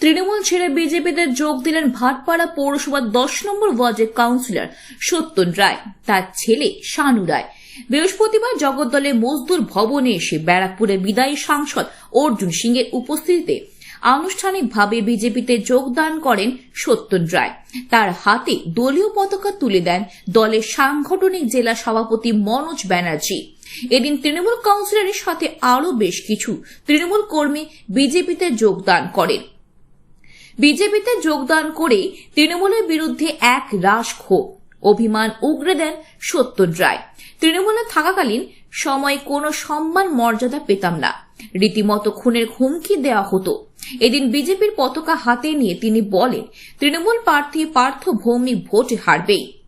তৃণমূল ছেড়ে বিজেপিতে যোগ দিলেন ভাটপাড়া পৌরসভার দশ নম্বর ওয়ার্ডের কাউন্সিলর সত্যন রায়। তার ছেলে শানু রায়। বৃহস্পতিবার জগদ্দলে মজদুর ভবনে এসে ব্যারাকপুরের বিদায়ী সাংসদ অর্জুন সিংয়ের উপস্থিতিতে আনুষ্ঠানিকভাবে বিজেপিতে যোগদান করেন সত্যন রায়। তার হাতে দলীয় পতাকা তুলে দেন দলের সাংগঠনিক জেলা সভাপতি মনোজ ব্যানার্জি। এদিন তৃণমূল কাউন্সিলরের সাথে আরও বেশ কিছু তৃণমূল কর্মী বিজেপিতে যোগদান করেন। বিজেপিতে যোগদান করে তৃণমূলের বিরুদ্ধে এক রাস ক্ষোভ। অভিমান উগরে দেন সত্যন রায়। তৃণমূলে থাকাকালীন সময় কোনো সম্মান মর্যাদা পেতাম না। রীতিমতো খুনের হুমকি দেওয়া হতো। এদিন বিজেপির পতাকা হাতে নিয়ে তিনি বলেন, তৃণমূল প্রার্থী পার্থ ভৌমিক ভোটে হারবেই।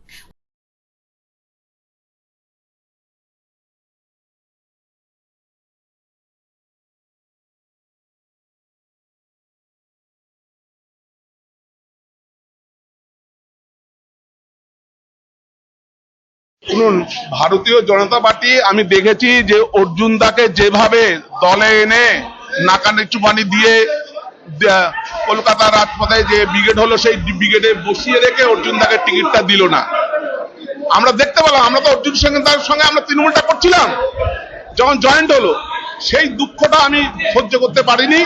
শুনুন, ভারতীয় জনতা পার্টি, আমি দেখেছি যে অর্জুন দাকে যেভাবে দলে এনে নাকানে চুপানি দিয়ে কলকাতা রাজপথে যে ব্রিগেড হলো, সেই ব্রিগেডে বসিয়ে রেখে অর্জুন দাকে টিকিটটা দিল না। আমরা দেখতে পেলাম, আমরা তো অর্জুন সঙ্গে তার সঙ্গে আমরা তৃণমূলটা করছিলাম, যখন জয়েন্ট হলো। সেই দুঃখটা আমি সহ্য করতে পারিনি।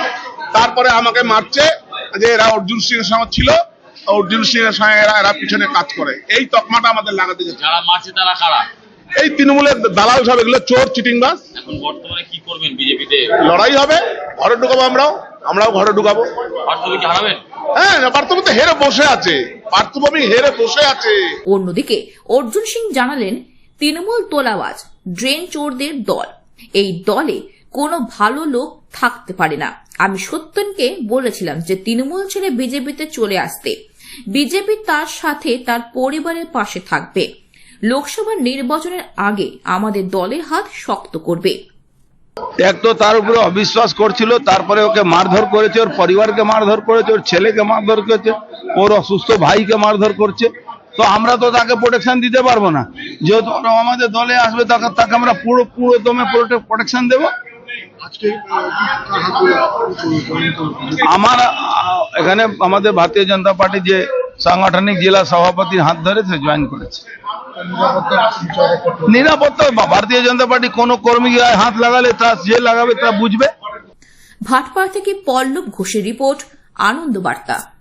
তারপরে আমাকে মারছে যে এরা অর্জুন সিং ছিল। অর্জুন সিং এর সঙ্গে এরা এরা পিছনে কাজ করে। এই তকমাটা আমাদের লাগাতে গেছে যারা মারছে তারা কারা? এই তৃণমূলের দালাল সব এগুলো চোর চিটিংবাজ এখন বর্তমানে কি করবেন বিজেপিতে? লড়াই হবে ঘরে ঢুকাবো আমরাও আমরাও ঘরে ঢুকাবো। পার্থকে হারাবেন? হ্যাঁ পার্থভূমি তো হেরে বসে আছে। পার্থভূমি হেরে বসে আছে। অন্যদিকে অর্জুন সিং জানালেন তৃণমূল তোলাবাজ ড্রেন চোরদের দল। এই দলে কোনো ভালো লোক থাকতে পারে না। আমি সত্যনকে বলেছিলাম যে তৃণমূল ছেড়ে বিজেপিতে চলে আসতে। বিজেপি তার সাথে তার পরিবারের পাশে থাকবে। লোকসভা নির্বাচনের আগে আমাদের দলের হাত শক্ত করবে। এক তো তার উপরে অবিশ্বাস করছিল, তারপরে ওকে মারধর করেছে, ওর পরিবারকে মারধর করেছে, ওর ছেলেকে মারধর করেছে, ওর অসুস্থ ভাইকে মারধর করছে। তো আমরা তো তাকে প্রোটেকশন দিতে পারব না। যেহেতু আমাদের দলে আসবে, তাকে তাকে আমরা পুরো পুরো দমে প্রোটেকশন দেবো। আমার এখানে আমাদের ভারতীয় জনতা পার্টি যে সাংগঠনিক জেলা সভাপতির হাত ধরে সে জয়েন করেছে। নিরাপত্তা বা- ভারতীয় জনতা পার্টি কোন কর্মী হাত লাগালে তা যে লাগাবে তা বুঝবে। ভাটপাড়া থেকে পল্লব ঘোষের রিপোর্ট আনন্দ বার্তা